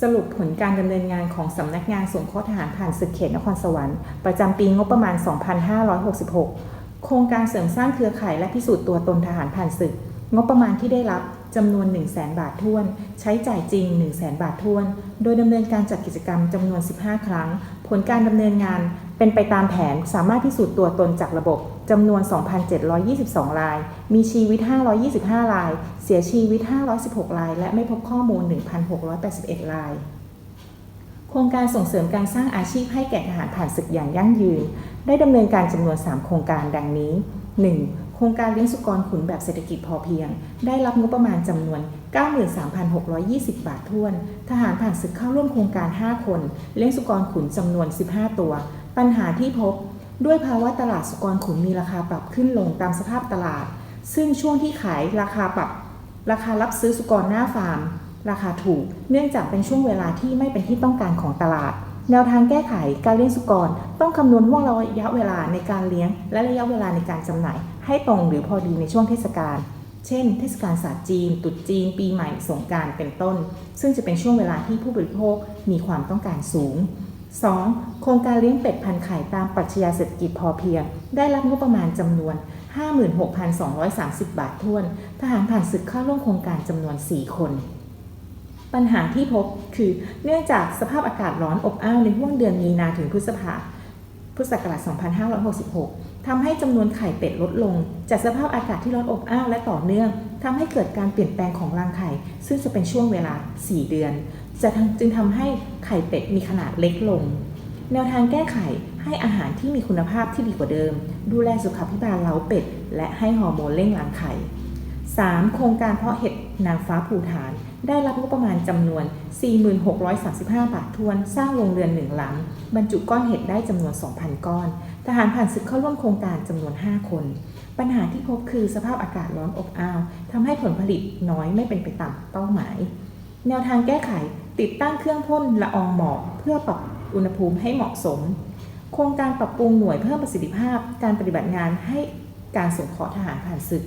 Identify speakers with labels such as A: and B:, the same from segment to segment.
A: สรุปผลการดำเนินงานของสำนักงานสงเคราะห์ทหารผ่านศึกเขตนครสวรรค์ประจำปีงบประมาณ 2566 โครงการเสริมสร้างเครือข่ายและพิสูจน์ตัวตนทหารผ่านศึก งบประมาณที่ได้รับจำนวน 1 0 0 0 0แบาทท้วน ใช้จ่ายจริง 1 0 0 0 0แบาทท้วน โดยดำเนินการจัดกิจกรรมจำนวน 15 ครั้ง ผลการดำเนินงาน เป็นไปตามแผนสามารถพิสูจน์ตัวตนจากระบบจำนวน 2,722 ราย มีชีวิต 525 ราย เสียชีวิต 516 ราย และไม่พบข้อมูล 1,681 ราย โครงการส่งเสริมการสร้างอาชีพให้แก่ทหารผ่านศึกอย่างยั่งยืน ได้ดำเนินการจำนวน 3 โครงการดังนี้ 1. โครงการเลี้ยงสุกรขุนแบบเศรษฐกิจพอเพียง ได้รับงบประมาณจำนวน 93,620 บาทท้วน ทหารผ่านศึกเข้าร่วมโครงการ 5 คน เลี้ยงสุกรขุนจำนวน 15 ตัว ปัญหาที่พบด้วยภาวะตลาดสุกรขุนมีราคาปรับขึ้นลงตามสภาพตลาด ซึ่งช่วงที่ขายราคาปรับ ราคารับซื้อสุกรหน้าฟาร์ม ราคาถูก เนื่องจากเป็นช่วงเวลาที่ไม่เป็นที่ต้องการของตลาด แนวทางแก้ไขการเลี้ยงสุกรต้องคำนวณห่วงระยะเวลาในการเลี้ยง และระยะเวลาในการจำหน่าย ให้ตรงหรือพอดีในช่วงเทศกาลเช่น เทศกาลศาสตร์จีน ตรุษจีน ปีใหม่ สงการเป็นต้น ซึ่งจะเป็นช่วงเวลาที่ผู้บริโภคมีความต้องการสูง 2. โครงการเลี้ยงเป็ดพันไข่ตามปรัชญาเศรษฐกิจพอเพียง ได้รับงบประมาณจำนวน 56,230 บาทท้วน ทหารผ่านศึกเข้าร่วมโครงการจำนวน 4 คน ปัญหาที่พบคือเนื่องจากสภาพอากาศร้อนอบอ้าวในห่วงเดือนมีนาถึงพฤษภาพุทธศักราช 2566 ทำให้จำนวนไข่เป็ดลดลง จากสภาพอากาศที่ร้อนอบอ้าวและต่อเนื่องทำให้เกิดการเปลี่ยนแปลงของรังไข่ ซึ่งจะเป็นช่วงเวลา 4 เดือน จะจึงทำให้ไข่เป็ดมีขนาดเล็กลง แนวทางแก้ไขให้อาหารที่มีคุณภาพที่ดีกว่าเดิม ดูแลสุขภิบาลเล้าเป็ด และให้ฮอร์โมนเร่งรังไข่ 3. โครงการเพาะเห็ดนางฟ้าภูฐาน ได้รับงบประมาณจำนวน 4635 บาททวน สร้างโรงเรือนหนึ่งหลัง บรรจุก้อนเห็ดได้จำนวน 2,000 ก้อน ทหารผ่านศึกเข้าร่วมโครงการจำนวน 5 คน ปัญหาที่พบคือสภาพอากาศร้อนอบอ้าวทำให้ผลผลิตน้อยไม่เป็นไปตามเป้าหมาย แนวทางแก้ไข ติดตั้งเครื่องพ่นละอองหมอกเพื่อปรับอุณหภูมิให้เหมาะสม โครงการปรับปรุงหน่วยเพิ่มประสิทธิภาพ การปฏิบัติงานให้การสงเคราะห์ทหารผ่านศึก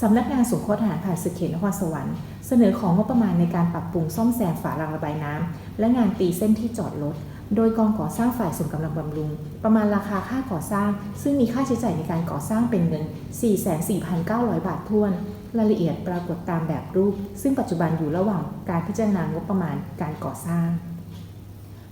A: สำนักงานสงเคราะห์ทหารผ่านศึกเขตนครสวรรค์เสนอของงบประมาณในการปรับปรุงซ่อมแซมฝาลังระบายน้ำและงานตีเส้นที่จอดรถ โดยกองก่อสร้างฝ่ายส่งกำลังบำรุง ประมาณราคาค่าก่อสร้าง ซึ่งมีค่าใช้จ่ายในการก่อสร้างเป็นเงิน 44,900 บาทท้วน รายละเอียดปรากฏตามแบบรูป ซึ่งปัจจุบันอยู่ระหว่างการพิจารณางบประมาณการก่อสร้าง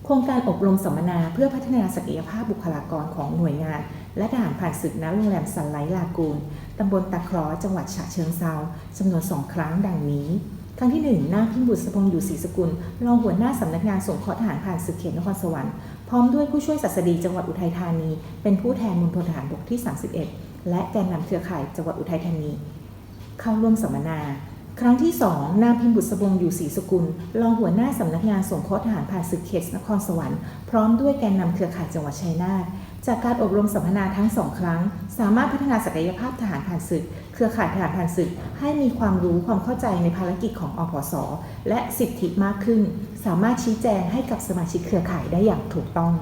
A: โครงการอบรมสัมมนาเพื่อพัฒนาศักยภาพบุคลากรของหน่วยงาน และทหารผ่านศึกณโรงแรมสันไลท์ลากูนตำบลตะคราะห์จังหวัดฉะเชิงเซาจำนวนสองครั้งดังนี้ ครั้งที่1นางพิมพ์บุตรสพงษ์อยู่ศรีสกุล รองหัวหน้าสำนักงานสงเคราะห์ทหารผ่านศึกเขตนครสวรรค์พร้อมด้วยผู้ช่วยศัสดีจังหวัดอุทัยธานี เป็นผู้แทนมณฑลทหารบกที่ 31 และแกนนำเครือข่ายจังหวัดอุทัยธานี เข้าร่วมสัมมนา ครั้งที่ 2 นางพิมพ์บุตรสบงอยู่ศรีสกุล รองหัวหน้าสำนักงานสงเคราะห์ทหารผ่านศึกเขตนครสวรรค์ พร้อมด้วยแกนนำเครือข่ายจังหวัดชัยนาท จากการอบรมสัมมนาทั้งสองครั้ง สามารถพัฒนาศักยภาพทหารผ่านศึก เครือข่ายทหารผ่านศึก ให้มีความรู้ความเข้าใจในภารกิจของอพส และสิทธิมากขึ้น สามารถชี้แจงให้กับสมาชิกเครือข่ายได้อย่างถูกต้อง